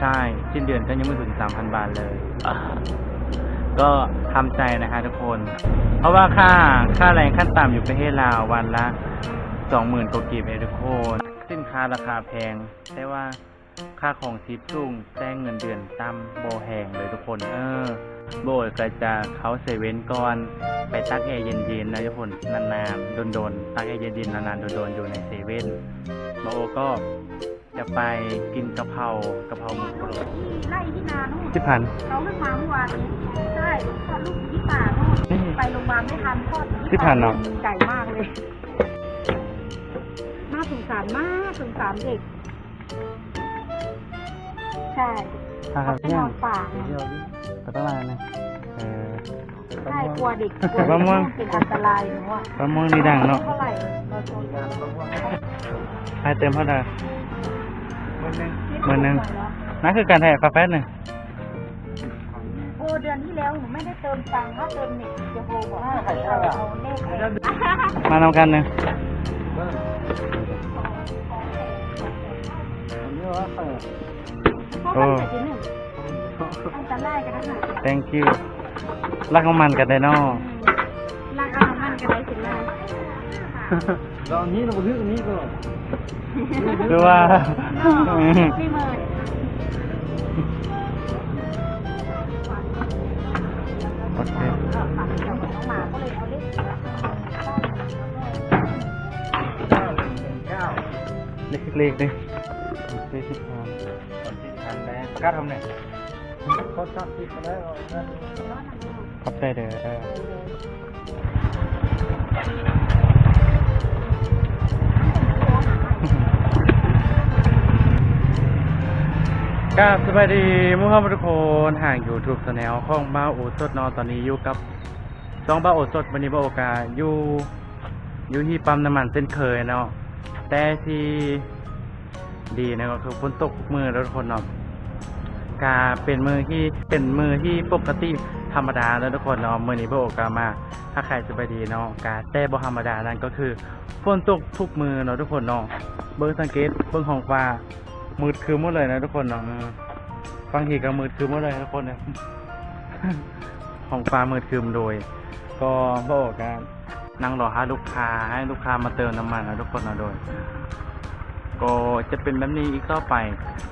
ใช่สิ้นเดือนก็ยังไม่ถึง3,000บาทเลยอ่าก็ทำใจนะคะทุกคน เพราะว่าค่าค่าแรงขั้นต่ำอยู่ประเทศลาววันละ20,000กว่ากีบเองทุกคนสินค้าราคาแพง แต่ว่าค่าของชีพสูงแต่เงินเดือนต่ำโบแหงเลยทุกคน เออ โบยก็จะเขาเซเว่นก่อน ไปตักแอร์เย็นๆนะทุกคนนานๆโดนๆตักแอร์เย็นๆนานๆโดนๆอยู่ในเซเว่นโบก็ จะไปกินกะเพรากะเพราหมูกรอบไล่ที่นานู่นที่พันเขาเพิ่งมาเมื่อวานนี้ใช่คลอดลูกอยู่ที่ป่านู่นนี่ไปโรงพยาบาลไม่ทันคลอดอยู่ที่ผ่านเนอะใหญ่มากเลยน่าสงสารมากสงสารเด็กใช่ครัเขาบไปนอนป่าไงก็ต้องมานะเออใช่กลัวเด็กกลัวแต่ว่าเด็กม่วงเป็นอันตรายหนูอะปลาม่วงนี่ดังเนาะเท่าไหร่เราโทรเจอให้เติมเท่าไหร่ นิดหมื่นหนึ่งนั่นคือการแทกกาแฟหนึ่งโอ้เดือนที่แล้วหนูไม่ได้เติมตังค์ถ้าเติมเน็ตจะโทรบอกว่าเราเอาเลขไปมานำกันหนึ่งเพราะมันเจ็ดหนึ่งอันตรายกันนะ thank you รักของมันกันได้นาะรักเอามันกันได้สิล่ะ เราอันนี้เราบันทึกอันนี้ก่อนคือว่าพี่เมย์โอเคน้องหมาก็เลยเอาเลขเก้าเล็กๆดิสี่สิบห้าที่ทันแล้วกล้าทำไหนเขาจับติดมาแล้วนะขอบใจเด้อเออ กาสวัสดีมุฮัมมัดทุกคนห่างอยู่ทูบสแนลของบ้าโอสดนอนตอนนี้อยู่กับสองบ้าโอสดวันนี้บ้าโอกาอยู่อยู่ที่ปั๊มน้ำมันเส้นเคยเนาะแต่ที่ดีนะก็คือฝนตกทุกมือแล้วทุกคนเนาะกาเป็นมือที่เป็นมือที่ปกติธรรมดาแล้วทุกคนเนาะมือนี้บ่โอกามาถ้าใครสบายดีเนาะกาแต่บ่ธรรมดานั่นก็คือฝนตกทุกมือเนาะทุกคนเนาะเบิ่งสังเกตเบิ่งห้องฟ้า มืดคือหมดเลยนะทุกคนเนาะอืมบางทีก็มืดคือหมดเลยทุกคนเนี่ยห้องฟ้ามืดคืมโดย ก็บ่โอกานั่งรอหาลูกค้าให้ลูกค้ามาเติมน้ำมันนะทุกคนเนาะโดย ก็จะเป็นแบบนี้อีกต่อไป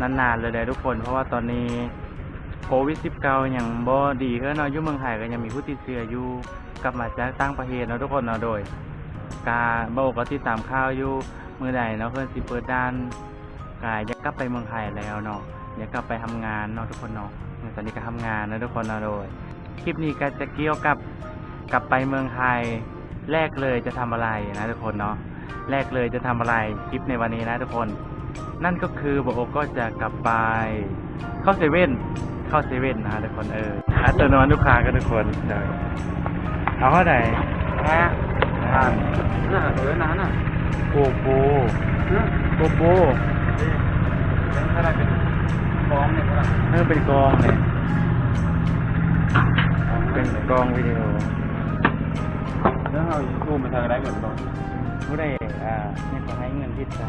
นานๆเลยเด้อทุกคน เพราะว่าตอนนี้โควิด 19ยังบ่ดีขึ้นเนาะอยู่เมืองไทยก็ยังมีผู้ติดเชื้ออยู่กลับมาจากต่างประเทศนะทุกคนเนาะโดย การบ่ก็ติดตามข่าวอยู่มื้อใดเนาะเพิ่อนสิเปิดด้าน กายอยากกลับไปเมืองไทยแล้วเนาะอยากกลับไปทำงานเนาะทุกคนเนาะตอนนี้ก็ทำงานเนาะทุกคนเนาะโดยคลิปนี้ก็จะเกี่ยวกับกลับไปเมืองไทยแรกเลยจะทำอะไรนะทุกคนเนาะแรกเลยจะทำอะไรคลิปในวันนี้นะทุกคน นั่นก็คือบอกโอก็จะกลับไปเข้าเซเว่นเข้าเซเว่นนะทุกคนเอออัตโนมัติลูกค้ากันทุกคนใช่เอาเท่าไหร่ฮะผ่านน่ะเออนั้นน่ะโกโบฮะโกโบยัง ถ้าได้เป็นฟ้องเนี่ยก็ได้เออเป็นกองเนี่ยเป็นกองวิดีโอแล้วเราดูมันทางไรเหมือนกันผู้ใดอ่าเนี่ยเขาให้เงินพิษจ้ะ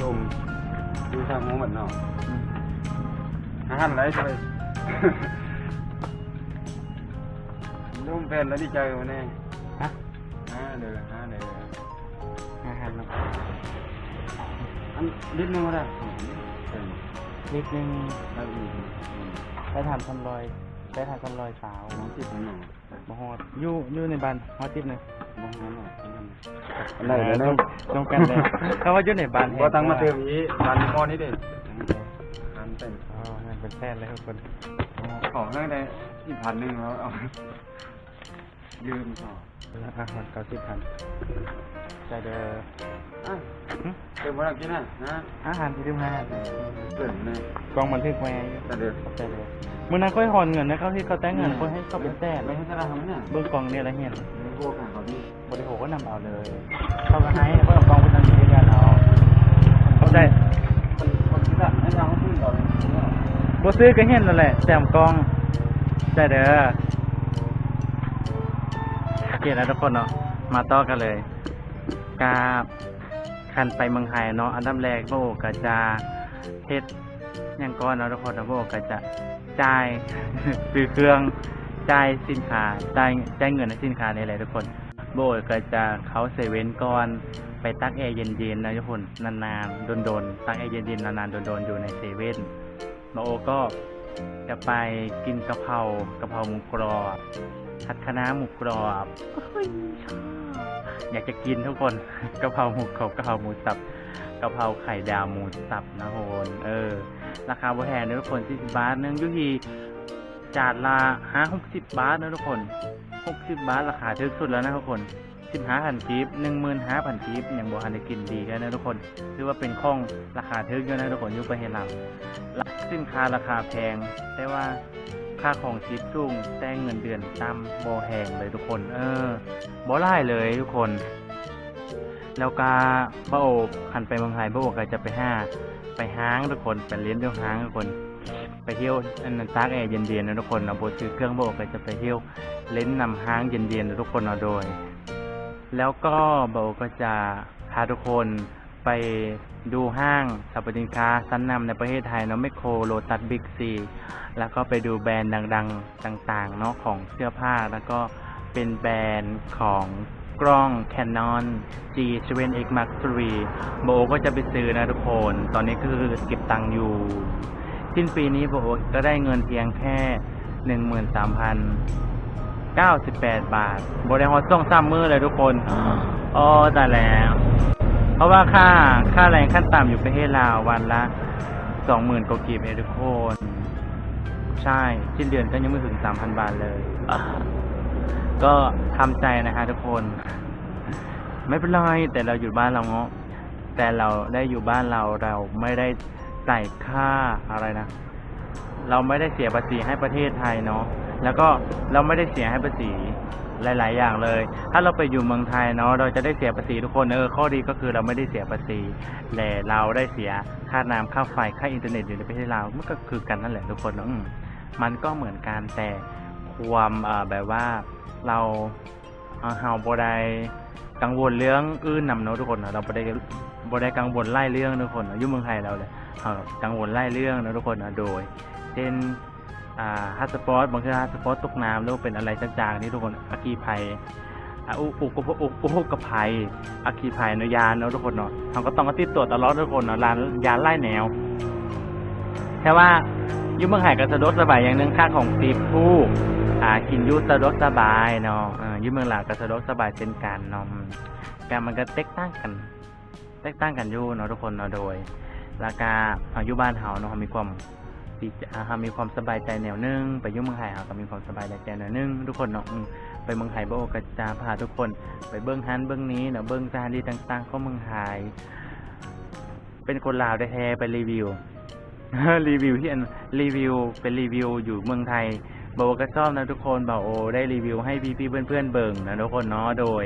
ดูดูทางหัวเหมือนเนาะอาหารไรใช่ไหมนุ่มแฟนแล้วดีใจวันนี้ฮะฮะเดี๋ยวฮะเดี๋ยวอาหารเนาะ อันนิดนึงก็ได้นิดนึงแล้วอีกไปทำทำรอยไปทำทำรอยสาวน้องติดหน่อยมฮอดอยู่อยู่ในบ้านฮอดทิพย์เลยมองนั่นหน่อยอะไรเลยน้องน้องกันเลยเขาว่าอยู่ในบ้านก็ตั้งมาเติมนี้ร้านมอนี่เด็ดร้านเป็นอ๋องั้นเป็นแฟนเลยทุกคนขอให้ได้อีกพันหนึ่งแล้วเอายืมต่อ อาหารเก้าสิบพันใจเด้ออะหึเติมมากินน่ะนะอาหารที่ทุ่งห้าเกินเลยกองบันทึกไว้แต่เดี๋ยวใจเด้อมื่อนั้นค่อยหอนเงินนะเขาที่เขาแต่งเงินเขาให้เขาเป็นแสนไม่ให้ธนาคารเนี่ยเบื้องกองเนี่ยอะไรเห็นไม่พวกของเขาที่บริโภคก็นำเอาเลยเขาก็ให้เพราะกองเป็นทางนี้ด้วยกันเอาเขาได้คนคนที่สั่งให้เราขึ้นก่อนบ่ซื้อก็เห็นแล้วแหละแต้มกองใจเด้อ โอเคนะทุกคนเนาะมาต่อกันเลยกาคันไปเมืองไทยเนาะอันดับแรกพระโอก็จะเฮ็ดย่งก่อนเนาะทุกคนนะโบก็จะจ่ายซื้อเครื่องจ่ายสินค้าจ่ายจ่ายเงินในสินค้านี่แหละทุกคนโบก็จะเขาเซเว่นก่อนไปตักแอร์เย็นๆนะทุกคนนานๆโดนๆตักแอร์เย็นๆนานๆโดนๆอยู่ในเซเว่นโบก็จะไปกินกะเพรากะเพราหมูกรอบ ผัดคะน้าหมูกรอบเฮ้ยชอบอยากจะกินทุกคน กะเพราหมูกรอบกะเพราหมูสับกะเพราไข่ดาวหมูสับนะโหนเออ ราคาบ่แพงนะทุกคน40บาทหนึงยู่ที่จานละห้าหกสิบบาทนะทุกคนหกสิบบาทราคาถูกสุดแล้วนะทุกคนสิบห้าพันกีบหนึ่งหมื่นห้าพันกีบอย่างบ่ทันได้กินดีกันนะทุกคนถือว่าเป็นข้องราคาถึกอยู่นะทุกคนอยู่ประเทศเราสินค้าราคาแพงแต่ว่า ค่าของชีพสูงแต่เงินเดือนต่ำบ่แพงเลยทุกคน เออบ่ไล่เลยทุกคน แล้วก็ป้าโอบขันไปเมืองไทยป้าโอบก็จะไปห้าไปห้างทุกคนไปเลี้ยงเที่ยวห้างทุกคน ไปเที่ยวอันนั้นตากแอร์เย็นๆนะทุกคนเอาโบซื้อเครื่องโบก็จะไปเที่ยวเล่นนำห้างเย็นๆนะทุกคนเอาโดย แล้วก็โบก็จะพาทุกคน ไปดูห้างสรรพสินค้าชั้นนำในประเทศไทยเนาะไมโครโลตัสบิ๊กซีแล้วก็ไปดูแบรนด์ดัง ๆต่างๆเนาะของเสื้อผ้าแล้วก็เป็นแบรนด์ของกล้อง Canon G7X Mark III โบก็จะไปซื้อนะทุกคน ตอนนี้คือเก็บตังค์อยู่ สิ้นปีนี้โบก็ได้เงินเพียงแค่หนึ่งหมื่นสามพันเก้าสิบแปดบาทโบได้ฮอตส่งซ้ำมือเลยทุกคนอ๋อแต่แล้ว เพราะว่าค่าค่าแรงขั้นต่ำอยู่ประเทศลาววันละสองหมื่นกว่ากีบเองทุกคนใช่สิ้นเดือนก็ยังไม่ถึงสามพันบาทเลย ก็ทำใจนะฮะทุกคน ไม่เป็นไรแต่เราอยู่บ้านเราเงาะแต่เราได้อยู่บ้านเราเราไม่ได้ใส่ค่าอะไรนะ เราไม่ได้เสียภาษีให้ประเทศไทยเนาะแล้วก็เราไม่ได้เสียให้ภาษี หลาย ๆ อย่างเลย ถ้าเราไปอยู่เมืองไทยเนาะเราจะได้เสียภาษีทุกคนเออข้อดีก็คือเราไม่ได้เสียภาษีแต่เราได้เสียค่าน้ำค่าไฟค่าอินเทอร์เน็ตอยู่ในประเทศเรามันก็คือกันนั่นแหละทุกคนเนอะมันก็เหมือนกันแต่ความแบบว่าเราเอ่อเฮาบ่ได้กังวลเรื่องอื่นนำเนาะทุกคนเนาะเราบ่ได้บ่ได้กังวลไล่เรื่องทุกคนเนาะอยู่เมืองไทยเราเลยเออกังวลไล่เรื่องเนาะทุกคนเนาะโดยเช่น อ่าฮัตสปอร์ตบางทีฮัตสปอร์ตตกน้ำหรือว่าเป็นอะไรจางๆนี่ทุกคนอัคคีภัยอะอุอุกอุอุอุกภัยอัคคีภัยเนาะยานเนาะทุกคนเนาะเราก็ต้องติดตัวตลอดทุกคนเนาะลานยานไล่แนว แต่ว่ายู่เมืองไทยก็สะดวกสบายอย่างหนึงค่าของตีผู้อ่ากินอยูสะดวกสบายเนาะยู่เมืองหลาวก็สะดวกสบายเช่นกันเนาะการมันก็แตกต่างกันแตกต่างกันอยู่เนาะทุกคนเนาะโดยราคาอายุบ้านเฮาเนาะมีความ ดีอ่ามีความสบายใจแนวหนึงไปยู่งเมืองไทยเฮาก็มีความสบายใจแนวหนึงทุกคนเนาะไปเมืองไทยบ่ก็จะพาทุกคน ไปเบิ่งฮันเบิ่งนี้เนาะเบิ่งสถานที่ต่างๆของเมืองไทยเป็นคนลาวแท้ๆไปรีวิวรีวิวที่อันรีวิวเป็นรีวิวอยู่เมืองไทยบาโอก็ชอบนะทุกคนบาโอได้รีวิวให้พี่ๆเพื่อนๆเบิ่งนะทุกคนเนาะโดย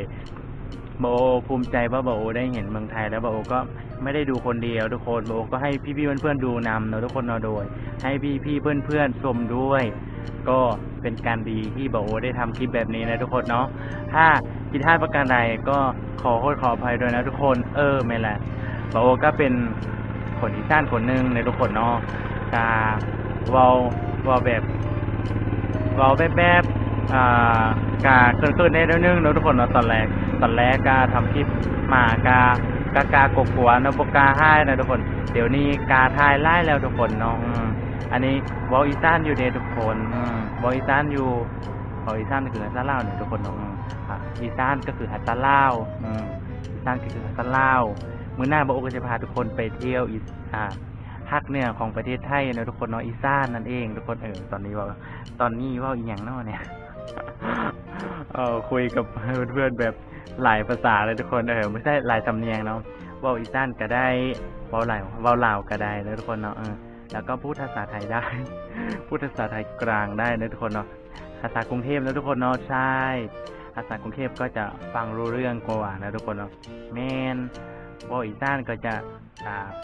บาโอภูมิใจว่าบาโอได้เห็นเมืองไทยแล้วบาโอก็ ไม่ได้ดูคนเดียวทุกคนโอก็ให้พี่ๆเพื่อนๆดูนำเนอะทุกคนเนอะโดย ให้พี่ๆเพื่อนๆชมด้วย ก็เป็นการดีที่โอได้ทำคลิปแบบนี้นะทุกคนเนาะถ้าผิดพลาดประการใดก็ขอโทษขออภัยด้วยนะทุกคนเออไม่แหละโอก็เป็นคนอีสานคนหนึ่งในทุกคนเนาะกาเวาเวาแบบเวาแบบแบบอ่ากาเกินๆได้แล้วนึงเนอะทุกคนเนาะตอนแรกตอนแรกกาทำคลิปมากา กากากกัวนะบกล้าให้นะทุกคน เดี๋ยวนี้กาทายไล่แล้วทุกคนนาะอืมอันนี้วอลอีสานอยู่เดทุกคนอืมวอลอีสานอยู่วอลอีสานก็คือฮัตตาล่าเนี่ยทุกคนนาะอืมอะอีสานก็คือฮัตตาล่าอืมอีสานก็คือฮัตตาล่ามื้อหน้าบโอก็จะพาทุกคนไปเที่ยวอีสอ่าภาคเหนือของประเทศไทยนะทุกคนเนาะอีสานนั่นเองทุกคนเออตอนนี้ว่าตอนนี้ว่าอีหยังนาะเนี่ยเออคุยกับเพื่อนๆแบบ หลายภาษาเลยทุกคนเออไม่ใช่หลายสำเนียงเนาะเว่าอีสานก็ได้เว่าลาวเว่าลาวก็ได้นะทุกคนเนาะเออแล้วก็พูดภาษาไทยได้ พูดภาษาไทยกลางได้นะทุกคนเนาะภาษากรุงเทพนะทุกคนเนาะใช่ภาษากรุงเทพก็จะฟังรู้เรื่องกว่านะทุกคนเนาะแมนเว่าอีสานก็จะ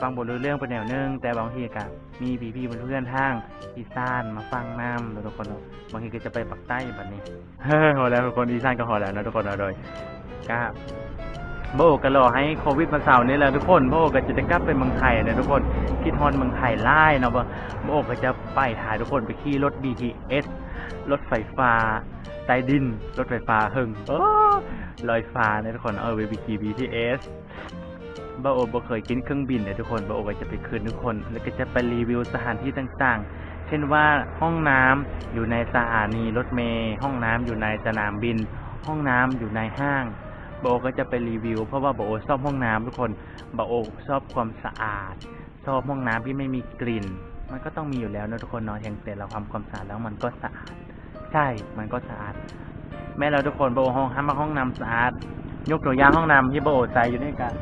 ฟังบทรู้เรื่องเป็นแนวนึงแต่บางทีก็มีพี่ๆเพื่อนๆทางอีสานมาฟังน้ำทุกคนเนาะบางทีก็จะไปปักใต้แบบนี้เฮ้ยพอแล้วทุกคนอีสานก็พอแล้วนะทุกคนเอาโดย ก็โบโอก็รอให้โควิดมาเศร้านี่แหละทุกคนโบก็จะได้กลับไปเมืองไทยนะทุกคนคิดฮอนเมืองไทยไล่เนาะบ่โบก็จะไปถ่ายทุกคนไปขี่รถ BTS รถไฟฟ้าใต้ดิน รถไฟฟ้าหึงโอ้ลอยฟ้าเนี่ยทุกคนเออไปขี่ BTS บาโอบ่เคยกินเครื่องบินเนี่ยทุกคนบาโอก็จะไปคืนทุกคน แล้วก็จะไปรีวิวสถานที่ต่างๆ เช่นว่าห้องน้ำอยู่ในสถานีรถเมล์ห้องน้ำอยู่ในสนามบิน ห้องน้ำอยู่ในห้าง โอก็จะไปรีวิว เพราะว่าบาโอชอบห้องน้ำทุกคนบาโอชอบความสะอาด ชอบห้องน้ำที่ไม่มีกลิ่น มันก็ต้องมีอยู่แล้วนะทุกคนเนาะอย่างแต่เราทำความสะอาดแล้วมันก็สะอาด ใช่ มันก็สะอาด แม่เราทุกคนบาโอห้องห้ามห้องน้ำสะอาด ยกตัวอย่างห้องน้ำที่บาโอใส่อยู่นี่กัน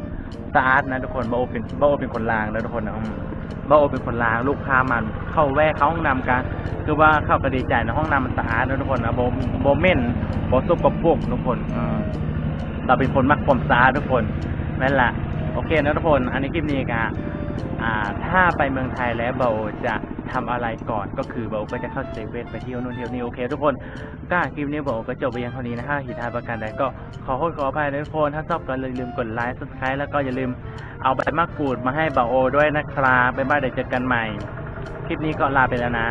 สะอาดนะทุกคนบาโอเป็นบาโอเป็นคนล้างนะทุกคนนะอืมบาโอเป็นคนล้างลูกค้ามันเข้าแวะเข้าห้องน้ำกัน คือว่าเข้าก็ดีใจนะห้องน้ำมันสะอาดนะทุกคนนะโบโบเม่นโบซุกกับพวกทุกคนอืม เราเป็นคนมักความสะอาดทุกคนนั่นแหละโอเคนะทุกคน อันนี้คลิปนี้กันถ้าไปเมืองไทยแล้วเบาจะทำอะไรก่อนก็คือเบาก็จะเข้าเซเว่นไปเที่ยวนู่นเที่ยวนี่โอเค ทุกคนก็คลิปนี้เบาก็จบไปยังเท่านี้นะถ้าหิทายประการใดก็ขอโทษขออภัยทุกคน ถ้าชอบก็อย่าลืมกดไลค์ subscribe แล้วก็อย่าลืมเอาใบมะกรูดมาให้เบาโอด้วยนะครับบ๊ายบายเดี๋ยวเจอกันใหม่ คลิปนี้ก็ลาไปแล้วนะ